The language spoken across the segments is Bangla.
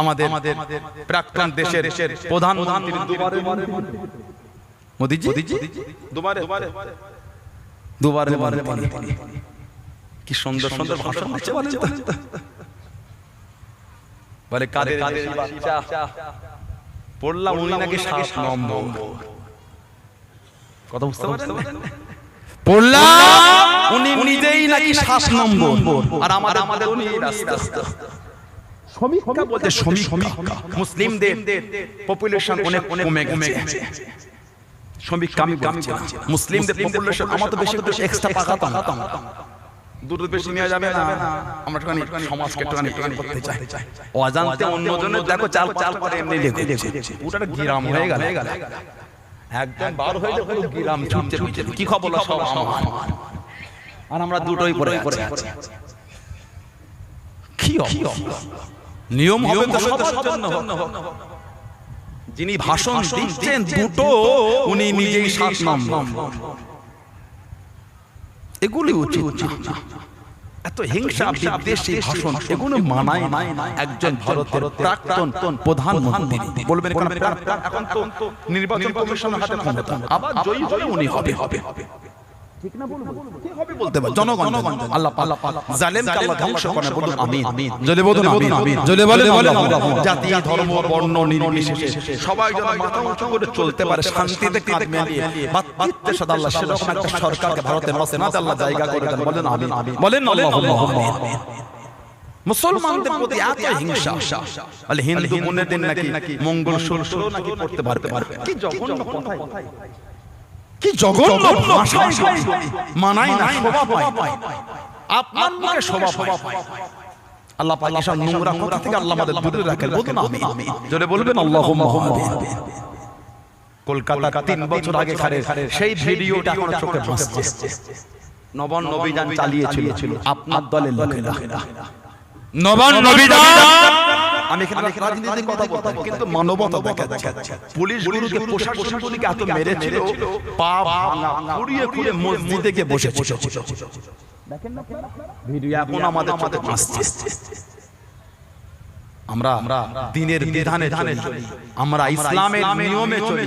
আমাদের আমাদের প্রাক্তন দেশের প্রধানমন্ত্রী দুবারে মোদিজি? দুবারে। দুবারে। দুবারে কি সুন্দর সুন্দর ভাষণ দিচ্ছে বলেন তো? বলে কাদের কাদের বাচ্চা? পড়লাম উনি নাকি সাত নম্বর। কথা বুঝতে পারছেন পড়লাম উনি নিজেই নাকি সাত নম্বর। আর আমাদের আমাদের উনি রাস্তা সমীক্ষা বলতে সমীক্ষা মুসলিমদের পপুলেশন অনেক অনেক কমে গেছে। সমীক্ষা আমি বলছি মুসলিমদের পপুলেশন আমার তো বেশি একটু এক্সট্রা পাকাতাম দূর বেশি নেওয়া যাবে না। আমরা একটুখানি সমাজকে একটুখানি একটুখানি করতে চাই। অজান্তে অন্যজনের দেখো চাল চাল করে এমনি লেগে পুরোটা গিরাম হয়ে গেল। একদম বার হয়ে যাবে গিরাম ছুটছে কি খবর? সব আমার। আর আমরা দুটোই পরে পরে কি অবস্থা? নিয়ম হবে তো সবার জন্য যিনি ভাষণ দিচ্ছেন দুটো উনি নিজেই সাত নম্বর। এগুলি উচিত না। এত হিংসা বিদ্বেষী ভাষণ এগুলো মানায় একজন ভারতের প্রাক্তন প্রধানমন্ত্রী। বলবেন এখন তো নির্বাচন কমিশনের হাতে ক্ষমতা আবার জয়ী হলে উনি হবে। হবে। ঠিক না বলব কে হবে বলতে পারে জনগণ আল্লাহ আল্লাহ জালেমকে আল্লাহ ধ্বংস করে বলুন। আমিন। জলে বলুন আমিন। জলে বলে জাতি ধর্ম বর্ণ নির্বিশেষে সবাই যেন মাথা উঁচু করে চলতে পারে শান্তিতে কাঁধ মিলিয়ে। বাত্তিত্বের সাথে আল্লাহ সেরকম একটা সরকারকে ভারতের মাসেনাতে আল্লাহ জায়গা করে দেন। বলেন আমিন বলেন আল্লাহুম্মা মুসলমানদের প্রতি এত হিংসা। বলে হিন্দু বোনেদের নাকি মঙ্গল সূত্র নাকি পড়তে পারবে? কি জঘন্য কথাই। কি জঘন্য মানাই না শোভা পায়। আপনার মুখে শোভা পায়। আল্লাহ পাক এসব নোংরা কথা থেকে আল্লাহ আমাদের দূরে রাখেন? বলুন আমি জোরে বলবেন আল্লাহুম্মা কলকাতা তিন বছর আগে খারে সেই ভিডিওটা এখনও চোখে ভাসছে নবন নবীজান চালিয়েছিল। আপনার দলের লোকেরা। নবান আমি এখানে রাজনীতির কথা বলতাম কিন্তু মানবতা দেখা যাচ্ছে। পুলিশ গুরুকে প্রশাসনগুলিকে এত মেরেছিল পা ভাঙা খুঁড়িয়ে খুঁড়িয়ে মসজিদে গিয়ে বসে ভিডিও এখন আমাদের চোখে ভাসছে আমরা আমরা দিনের বিধানে চলি। আমরা ইসলামের নিয়মে চলি।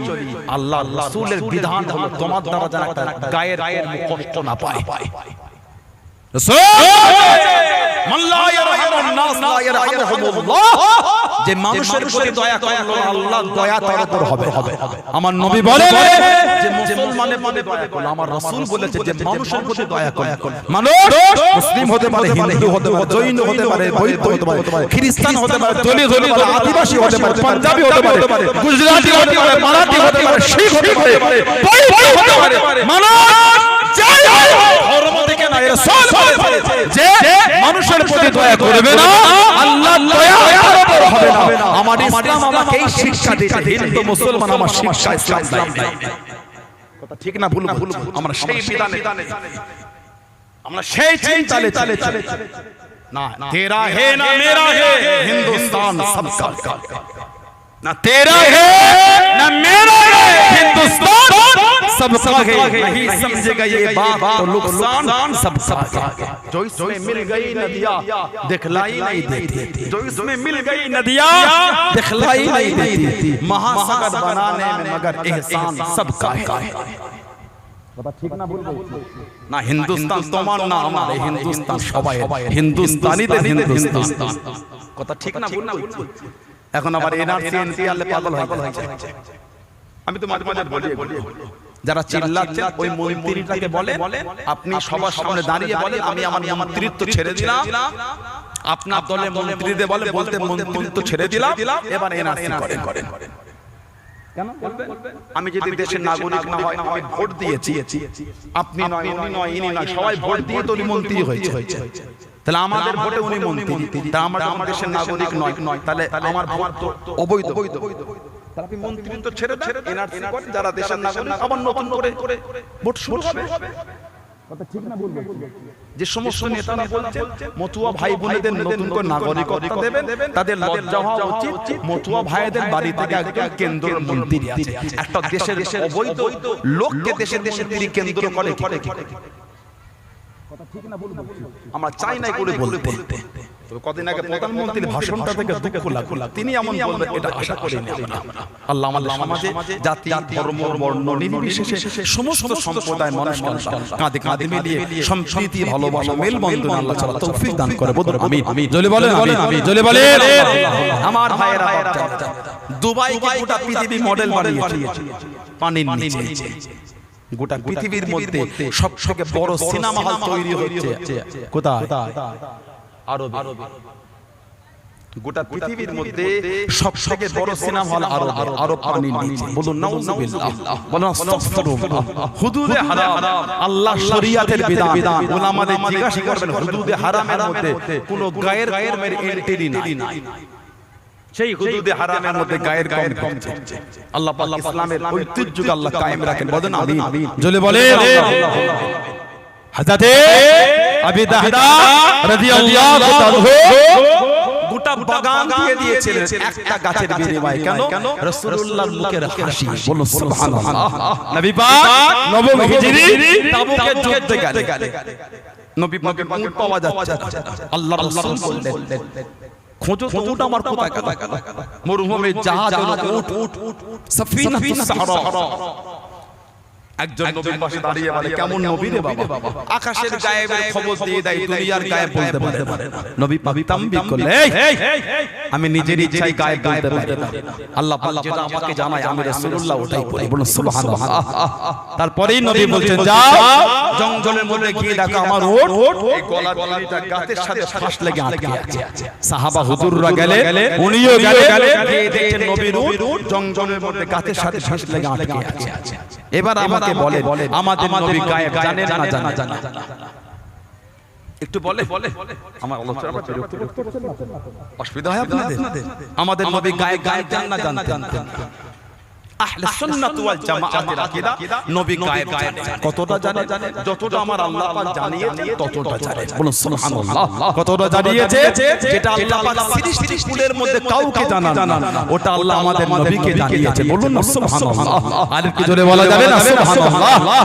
আল্লাহ রাসূলের বিধান হলো তোমার দ্বারা যেন একটা গায়ের গায়ের কষ্ট না পায়। যে মানুষের প্রতি দয়া করল আল্লাহ দয়া তার উপর হবে আমার নবী বলে যে মুসলমানের প্রতি দয়া করল আমার রাসূল বলেছে যে মানুষের প্রতি দয়া করল মানুষ মুসলিম হতে পারে হিন্দু হতে পারে জৈন হতে পারে বৌদ্ধ হতে পারে খ্রিস্টান হতে পারে দলিত হতে পারে আদিবাসী হতে পারে পাঞ্জাবি হতে পারে গুজরাটি হতে পারে মারাঠি হতে পারে শিখ হতে পারে বৈদিক হতে পারে মানুষ যাই হোক, ধর্ম না রাসূল বলেছে যে মানুষের প্রতি দয়া করবে না আল্লাহ দয়া তার উপর হবে না। আমার ইসলাম আমাকে এই শিক্ষা দিয়েছে হিন্দু মুসলমান আমার শিক্ষা ইসলাম দেয়। কথা ঠিক না ভুল ভুল আমরা সেই বিধানে আমরা সেই চিন্তালে চালে চালে না তেরা হে না মেরা হে হিন্দুস্তান সবকা ना तेरा है ना मेरा है हिंदुस्तान सबका है नहीं समझेगा ये बात तो नुकसान सब सबका है जो इसमें मिल गई नदियाँ दिखलाई नहीं देती जो इसमें मिल गई नदियाँ दिखलाई नहीं देती महासागर बनाने में मगर एहसान सबका है না হিন্দুস্তান তোমার না আমার এই হিন্দুস্তান সবাই হিন্দুস্তানিদের হিন্দুস্তান কথা ঠিক না ভুল না এখন আবার এনআরসি এনপিআরলে পাগল হয়ে যাচ্ছে আমি তো মাঝে মাঝে বলি বলি যারা চিল্লাচ্ছেন ওই মন্ত্রীটাকে বলে আপনি সবার সামনে দাঁড়িয়ে বলে আমি আমার মন্ত্রিত্ব ছেড়ে দিলাম। আপনার দলে মন্ত্রীদের বলে বলতে মন্ত্রিত্ব ছেড়ে দিলাম এবার এনআরসি করেন। করেন আমি যদি দেশের নাগরিক না হয় আমি ভোট দিয়েছি। আপনি নয় উনি নয় ইনি নয় সবাই ভোট দিয়ে তো মন্ত্রী হয়েছে। তাহলে আমাদের ভোটে উনি মন্ত্রী। তা আমরা আমার দেশের নাগরিক নয় নয়। তাহলে আমার ভোট তো অবৈধ। অবৈধ। তাহলে আপনি মন্ত্রী তো ছেড়ে দেন এনআরসি করেন যারা দেশের নাগরিক। আবার নতুন করে ভোট শুরু হবে। যে সমস্ত নেতারা বলছেন মতুয়া ভাই বোনেদের নতুন করে নাগরিকত্ব দেবেন তাদের লজ্জা হওয়া উচিত মতুয়া ভাইদের বাড়ি থেকে একজন কেন্দ্র মন্ত্রী আছে। একটা দেশের অবৈধ লোককে দেশের দেশের তিনি কেন্দ্র করে? কি করে? আমরা চাই না করে বলতে। কদিন আগে প্রধানমন্ত্রীর ভাষণটা থেকে দুঃখ লাগল। তিনি এমন বলবেন এটা আশা আল্লাহ আমাদের সমাজে জাতি ধর্ম বর্ণ নির্বিশেষে সমস্ত সম্প্রদায় মানুষ কাঁধে কাঁধে মিলিয়ে সম্প্রীতি ভালোবাসা মেলবন্ধন আল্লাহ তাআলা তৌফিক দান করে জলে বলেন আমিন। জলে বলেন। আমার ভাইয়েরা বাচ্চা দুবাই কে গোটা পৃথিবী মডেল বানিয়েছে। পানির নিচে। গোটা পৃথিবীর মধ্যে সব থেকে বড় সিনেমা হল তৈরি হচ্ছে কোথায়? আরবে। গোটা পৃথিবীর মধ্যে সব থেকে বড় সিনেমা হল আরব। আরব। পানির নিচে। বলুন নাউজুবিল্লাহ। বলুন আস্তাগফিরুল্লাহ। হুদুদে হারাম। আল্লাহ শরিয়াতের বিধান। উলামাদের জিজ্ঞাসা করবেন হুদুদে হারামের মধ্যে কোনো গায়ের কমের এন্ট্রি নাই। সেই হুদুদে হারামের মধ্যে গায়ের কম কমছে আল্লাহ পাক ইসলামের ঐতিহ্যকে আল্লাহ কায়েম রাখেন। বলেন আমিন। জলে বলে হযরতে আবি দাহদা রাদিয়াল্লাহু তাআলা গোটা বাগান দিয়ে দিয়েছিলেন। একটা গাছের বিনিময়ে। কেন? রাসূলুল্লাহর মুখের হাসি। বলুন সুবহানাল্লাহ। নবী পাক নবম হিজরি তাবুকের যুদ্ধে গেলেন নবী পাকের পাওয়া যাচ্ছে। আল্লাহ রাসূল বললেন। উট আমার কোথায় গেল মরুভূমি জাহাজ হলো উট উট সাফিনাতুস সাহরা একজন নবীর পাশে দাঁড়িয়ে বলে কেমন নবী রে বাবা? আকাশের গায়েবের খবর দিয়ে দেয় দুনিয়ার গায়েব বলতে পারে না। নবী পাবি তাম্বি করলে আমি নিজের ইচ্ছায় গায়েব বলতে পারি আল্লাহ পাক যেটা আমাকে জানায় আমি রাসূলুল্লাহ ওটাই করি বলুন সুবহানাল্লাহ। তারপরেই নবী বলছেন যাও জঙ্গলের মধ্যে গিয়ে দেখো আমার ওট এই গলার দড়িটা গাছের সাথে ফাঁস লেগে আটকে আছে। সাহাবা হুজুররা গেলে উনিও গেলে গিয়ে নবীর উট জঙ্গলের মধ্যে গাছের সাথে ফাঁস লেগে আটকে আছে এবার আমাকে বলে আমাদের নবী গায়েব জানেন না জানা একটু বলে আমার আলোচনা না? অসুবিধা হয় আপনাদের? আমাদের নবী গায়েব গায়েব জান না জানতেন। আহলে সুন্নাত ওয়াল জামাআতের আকীদা। নবী গায়েব কতটা জানে? যতটা আমার আল্লাহ পাক জানিয়েছে ততটা জানে। বলুন সুবহানাল্লাহ। কতটা জানিয়েছে? যেটা আল্লাহ পাক সৃষ্টি কুলের মধ্যে কাউকে জানা না। ওটা আল্লাহ আমাদের নবীকে জানিয়েছে। বলুন না সুবহানাল্লাহ। আর কি জোরে বলা যাবে না? সুবহানাল্লাহ।